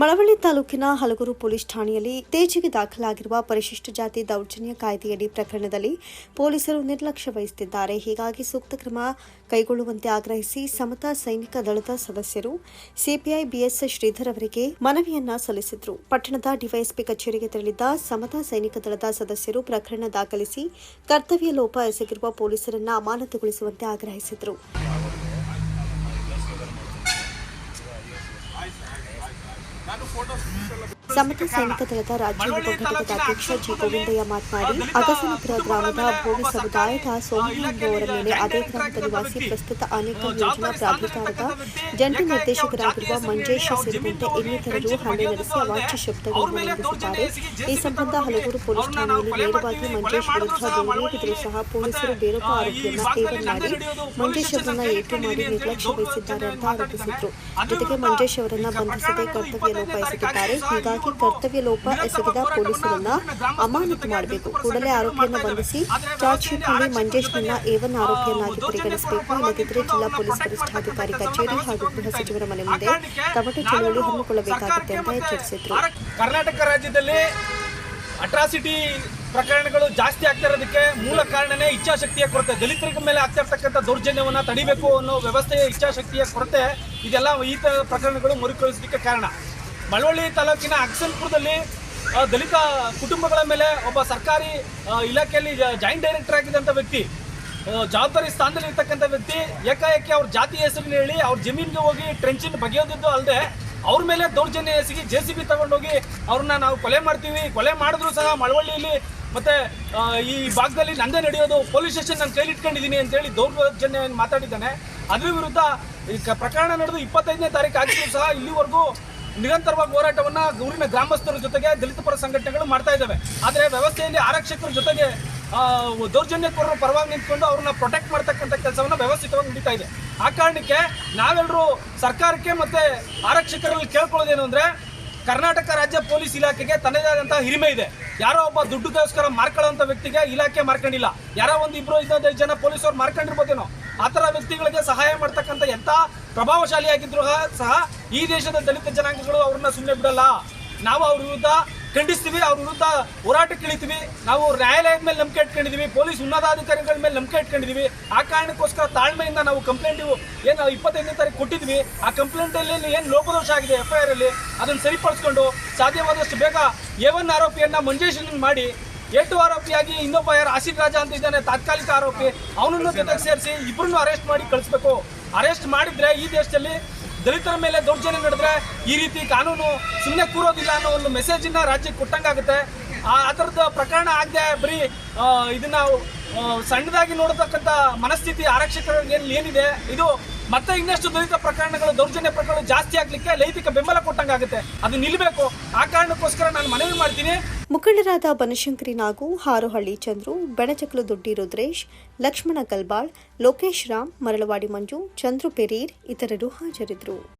ಮಳವಳ್ಳಿ ತಾಲೂಕಿನ ಹಲಗೂರು ಪೊಲೀಸ್ ಠಾಣೆಯಲ್ಲಿ ಇತ್ತೀಚೆಗೆ ದಾಖಲಾಗಿರುವ ಪರಿಶಿಷ್ಟ ಜಾತಿ ದೌರ್ಜನ್ಯ ಕಾಯ್ದೆಯಡಿ ಪ್ರಕರಣದಲ್ಲಿ ಪೊಲೀಸರು ನಿರ್ಲಕ್ಷ್ಯ ವಹಿಸುತ್ತಿದ್ದಾರೆ. ಹೀಗಾಗಿ ಸೂಕ್ತ ಕ್ರಮ ಕೈಗೊಳ್ಳುವಂತೆ ಆಗ್ರಹಿಸಿ ಸಮತಾ ಸೈನಿಕ ದಳದ ಸದಸ್ಯರು ಸಿಪಿಐ ಬಿಎಸ್ ಶ್ರೀಧರ್ ಅವರಿಗೆ ಮನವಿಯನ್ನ ಸಲ್ಲಿಸಿದ್ರು. ಪಟ್ಟಣದ ಡಿವೈಎಸ್ಪಿ ಕಚೇರಿಗೆ ತೆರಳಿದ್ದ ಸಮತಾ ಸೈನಿಕ ದಳದ ಸದಸ್ಯರು ಪ್ರಕರಣ ದಾಖಲಿಸಿ ಕರ್ತವ್ಯ ಲೋಪ ಎಸಗಿರುವ ಪೊಲೀಸರನ್ನ ಅಮಾನತುಗೊಳಿಸುವಂತೆ ಆಗ್ರಹಿಸಿದರು. lá no forno assim, pela... ಸಮತ ಸೈನಿಕ ದಳದ ರಾಜ್ಯ ಉಪಘಟಕದ ಅಧ್ಯಕ್ಷ ಜಿ. ಗೋವಿಂದಯ್ಯ ಮಾತನಾಡಿ, ಅಗಸನಪುರ ಗ್ರಾಮದ ಭೋವಿ ಸಮುದಾಯದ ಸೋಮಣ್ಣ ಎಂಬುವವರ ಮೇಲೆ ಅದೇ ಗ್ರಾಮದ ನಿವಾಸಿ ಪ್ರಸ್ತುತ ಅನೇಕ ಯೋಜನಾ ಪ್ರಾಧಿಕಾರದ ಜಂಟಿ ನಿರ್ದೇಶಕರಾಗಿರುವ ಮಂಜೇಶ್ ಸೇರಿದಂತೆ ಇನ್ನಿತರರು ಹಲ್ಲೆ ನಡೆಸಿ ಅವಾಚ್ಯ ಶಬ್ದಗಳನ್ನು ನಡೆಸಿದ್ದಾರೆ ಈ ಸಂಬಂಧ ಹಲಗೂರು ಪೊಲೀಸ್ ಠಾಣೆಯಲ್ಲಿ ನೇರವಾಗಿ ಮಂಜೇಶ್ ವಿರುದ್ಧ ದೂರಿಗಿದ್ದರೂ ಸಹ ಪೊಲೀಸರು ಬೇರೊಬ್ಬ ಆರೋಪಿಯನ್ನು ಟೇಬಲ್ ಮಾಡಿ ಮಂಜೇಶ್ ಅವರನ್ನ ಏಟು ಮಾಡಿ ನಿರ್ಲಕ್ಷ್ಯ ವಹಿಸಿದ್ದಾರೆ ಅಂತ ಆರೋಪಿಸಿದ್ರು. ಜೊತೆಗೆ ಮಂಜೇಶ್ ಅವರನ್ನ ಬಂಧಿಸದೆ ಕರ್ತವ್ಯ ಲೋಪ ಎಸಗಿದ್ದಾರೆ ಹೀಗಾಗಿ ಕರ್ತವ್ಯ ಲೋಪ ಎಸಗಿದ ಪೊಲೀಸರನ್ನ ಅಮಾನತು ಮಾಡಬೇಕು. ಕೂಡಲೇ ಆರೋಪಿಯನ್ನು ಬಂಧಿಸಿ ಚಾರ್ಜ್ ಮಂಜೇಶ್ ಮಂಜೇಶ್ನನ್ನ ಏವನ್ ಆರೋಪಿಯನ್ನಾಗಿ ಪರಿಗಣಿಸಬೇಕು. ಇಲ್ಲದಿದ್ದರೆ ಜಿಲ್ಲಾ ಪೊಲೀಸ್ ವರಿಷ್ಠಾಧಿಕಾರಿ ಕಚೇರಿ ಹಾಗೂ ಗೃಹ ಸಚಿವರ ಮನೆ ಮುಂದೆ ಕಬಡ್ಡಿ ಚಳವಳಿ ಹಮ್ಮಿಕೊಳ್ಳಬೇಕಾಗುತ್ತೆ ಅಂತ ಎಚ್ಚರಿಸಿದ್ರು. ಕರ್ನಾಟಕ ರಾಜ್ಯದಲ್ಲಿ ಅಟ್ರಾಸಿಟಿ ಪ್ರಕರಣಗಳು ಜಾಸ್ತಿ ಆಗ್ತಾ ಇರೋದಕ್ಕೆ ಮೂಲ ಕಾರಣನೇ ಇಚ್ಛಾಶಕ್ತಿಯ ಕೊರತೆ. ದಲಿತರ ಮೇಲೆ ಆಗ್ತಾ ಇರ್ತಕ್ಕಂಥ ದೌರ್ಜನ್ಯವನ್ನ ತಡಿಬೇಕು ಅನ್ನೋ ವ್ಯವಸ್ಥೆಯ ಇಚ್ಛಾಶಕ್ತಿಯ ಕೊರತೆ. ಇದೆಲ್ಲ ಈ ತರ ಪ್ರಕರಣಗಳು ಮರುಕಳಿಸಲಿಕ್ಕೆ ಕಾರಣ. ಮಳವಳ್ಳಿ ತಾಲೂಕಿನ ಅಕ್ಸಲ್ಪುರದಲ್ಲಿ ದಲಿತ ಕುಟುಂಬಗಳ ಮೇಲೆ ಒಬ್ಬ ಸರ್ಕಾರಿ ಇಲಾಖೆಯಲ್ಲಿ ಜಾಯಿಂಟ್ ಡೈರೆಕ್ಟರ್ ಆಗಿದ್ದಂಥ ವ್ಯಕ್ತಿ ಜವಾಬ್ದಾರಿ ಸ್ಥಾನದಲ್ಲಿ ಇರ್ತಕ್ಕಂಥ ವ್ಯಕ್ತಿ, ಏಕಾಏಕಿ ಅವ್ರ ಜಾತಿ ಹೆಸರಿನ ಹೇಳಿ ಅವ್ರ ಜಮೀನಿಗೆ ಹೋಗಿ ಟ್ರೆಂಚಿನ ಬಗೆಯೋದಿದ್ದು ಅಲ್ಲದೆ ಅವ್ರ ಮೇಲೆ ದೌರ್ಜನ್ಯ ಎಸಗಿ ಜೆ ಸಿ ಬಿ ತಗೊಂಡೋಗಿ ಅವ್ರನ್ನ ನಾವು ಕೊಲೆ ಮಾಡ್ತೀವಿ. ಕೊಲೆ ಮಾಡಿದ್ರು ಸಹ ಮಳವಳ್ಳಿಯಲ್ಲಿ ಮತ್ತೆ ಈ ಭಾಗದಲ್ಲಿ ನಂದೇ ನಡೆಯೋದು. ಪೊಲೀಸ್ ಸ್ಟೇಷನ್ ನಾನು ಕೈಲಿ ಇಟ್ಕೊಂಡಿದ್ದೀನಿ ಅಂತೇಳಿ ದೌರ್ಜನ್ಯ ಮಾತಾಡಿದ್ದಾನೆ. ಅದ್ರ ವಿರುದ್ಧ ಈ ಪ್ರಕರಣ ನಡೆದು ಇಪ್ಪತ್ತೈದನೇ ತಾರೀಕು ಆಗಿದ್ರು ಸಹ ಇಲ್ಲಿವರೆಗೂ ನಿರಂತರವಾಗಿ ಹೋರಾಟವನ್ನು ಊರಿನ ಗ್ರಾಮಸ್ಥರ ಜೊತೆಗೆ ದಲಿತ ಪರ ಸಂಘಟನೆಗಳು ಮಾಡ್ತಾ ಇದ್ದಾವೆ. ಆದರೆ ವ್ಯವಸ್ಥೆಯಲ್ಲಿ ಆರಕ್ಷಕರ ಜೊತೆಗೆ ದೌರ್ಜನ್ಯಕೋರರ ಪರವಾಗಿ ನಿಂತ್ಕೊಂಡು ಅವ್ರನ್ನ ಪ್ರೊಟೆಕ್ಟ್ ಮಾಡ್ತಕ್ಕಂಥ ಕೆಲಸವನ್ನು ವ್ಯವಸ್ಥಿತವಾಗಿ ನಡೀತಾ ಇದೆ. ಆ ಕಾರಣಕ್ಕೆ ನಾವೆಲ್ಲರೂ ಸರ್ಕಾರಕ್ಕೆ ಮತ್ತು ಆರಕ್ಷಕರಲ್ಲಿ ಕೇಳ್ಕೊಳ್ಳೋದೇನು ಅಂದ್ರೆ ಕರ್ನಾಟಕ ರಾಜ್ಯ ಪೊಲೀಸ್ ಇಲಾಖೆಗೆ ತನ್ನದೇ ಆದಂತಹ ಹಿರಿಮೆ ಇದೆ. ಯಾರೋ ಒಬ್ಬ ದುಡ್ಡುಗೋಸ್ಕರ ಮಾರ್ಕೊಳ್ಳೋಂಥ ವ್ಯಕ್ತಿಗೆ ಇಲಾಖೆ ಮಾರ್ಕೊಂಡಿಲ್ಲ. ಯಾರೋ ಒಂದು ಇಬ್ರು ಇನ್ನೊಂದೈದು ಜನ ಪೊಲೀಸರು ಮಾರ್ಕೊಂಡಿರ್ಬೋದೇನೋ? ಆ ಥರ ವ್ಯಕ್ತಿಗಳಿಗೆ ಸಹಾಯ ಮಾಡ್ತಕ್ಕಂಥ ಎಂಥ ಪ್ರಭಾವಶಾಲಿಯಾಗಿದ್ರು ಸಹ ಈ ದೇಶದ ದಲಿತ ಜನಾಂಗಗಳು ಅವ್ರನ್ನ ಸುಮ್ಮನೆ ಬಿಡಲ್ಲ. ನಾವು ಅವ್ರ ವಿರುದ್ಧ ಖಂಡಿಸ್ತೀವಿ, ಅವ್ರ ವಿರುದ್ಧ ಹೋರಾಟಕ್ಕೆ ಇಳಿತೀವಿ. ನಾವು ನ್ಯಾಯಾಲಯದ ಮೇಲೆ ನಂಬಿಕೆ ಇಟ್ಕೊಂಡಿದೀವಿ, ಪೊಲೀಸ್ ಉನ್ನತಾಧಿಕಾರಿಗಳ ಮೇಲೆ ನಂಬಿಕೆ ಇಟ್ಕೊಂಡಿದ್ದೀವಿ ಆ ಕಾರಣಕ್ಕೋಸ್ಕರ ತಾಳ್ಮೆಯಿಂದ ನಾವು ಕಂಪ್ಲೇಂಟ್ ಏನು ಇಪ್ಪತ್ತೈದನೇ ತಾರೀಕು ಕೊಟ್ಟಿದ್ವಿ, ಆ ಕಂಪ್ಲೇಂಟಲ್ಲಿ ಏನು ಲೋಪದೋಷ ಆಗಿದೆ ಎಫ್ ಐ ಆರ್ ಅಲ್ಲಿ, ಅದನ್ನು ಸರಿಪಡಿಸ್ಕೊಂಡು ಸಾಧ್ಯವಾದಷ್ಟು ಬೇಗ ಎ ಒನ್ ಆರೋಪಿಯನ್ನ ಮಂಜೇಶನ್ ಮಾಡಿ ಏಟು ಆರೋಪಿಯಾಗಿ ಇನ್ನೊಬ್ಬ ಯಾರು ಆಸಿಫ್ ರಾಜ ಅಂತ ಇದ್ದಾನೆ, ತಾತ್ಕಾಲಿಕ ಆರೋಪಿ, ಅವನನ್ನು ಜೊತೆಗೆ ಸೇರಿಸಿ ಇಬ್ಬರನ್ನು ಅರೆಸ್ಟ್ ಮಾಡಿ ಕಳಿಸ್ಬೇಕು. ಅರೆಸ್ಟ್ ಮಾಡಿದ್ರೆ ಈ ದೇಶದಲ್ಲಿ ದಲಿತರ ಮೇಲೆ ದೌರ್ಜನ್ಯ ನಡೆದ್ರೆ ಈ ರೀತಿ ಕಾನೂನು ಸುಮ್ಮನೆ ಕೂರೋದಿಲ್ಲ ಅನ್ನೋ ಒಂದು ಮೆಸೇಜನ್ನ ರಾಜ್ಯಕ್ಕೆ ಕೊಟ್ಟಂಗಾಗುತ್ತೆ. ಆ ಥರದ ಪ್ರಕರಣ ಆಗದೆ ಬರೀ ಇದನ್ನ ಸಣ್ಣದಾಗಿ ನೋಡತಕ್ಕಂಥ ಮನಸ್ಥಿತಿ ಆರಕ್ಷಕರ ಏನ್- ಏನಿದೆ, ಇದು ಮತ್ತೆ ಇನ್ನಷ್ಟು ದಲಿತ ಪ್ರಕರಣಗಳು, ದೌರ್ಜನ್ಯ ಪ್ರಕರಣ ಜಾಸ್ತಿ ಆಗ್ಲಿಕ್ಕೆ ಲೈಂಗಿಕ ಬೆಂಬಲ ಕೊಟ್ಟಂಗಾಗುತ್ತೆ ಅದು ನಿಲ್ಬೇಕು. ಆ ಕಾರಣಕ್ಕೋಸ್ಕರ ನಾನು ಮನವಿ ಮಾಡ್ತೀನಿ. ಮುಖಂಡರಾದ ಬನಶಂಕರಿ ನಾಗು, ಹಾರೋಹಳ್ಳಿ ಚಂದ್ರು, ಬೆಣಚಕಲು ದೊಡ್ಡಿ ರುದ್ರೇಶ್, ಲಕ್ಷ್ಮಣ ಗಲ್ಬಾಳ್ ಲೋಕೇಶ್ ರಾಮ್, ಮರಳವಾಡಿ ಮಂಜು, ಚಂದ್ರು ಪೆರೀರ್ ಇತರರು ಹಾಜರಿದ್ದರು.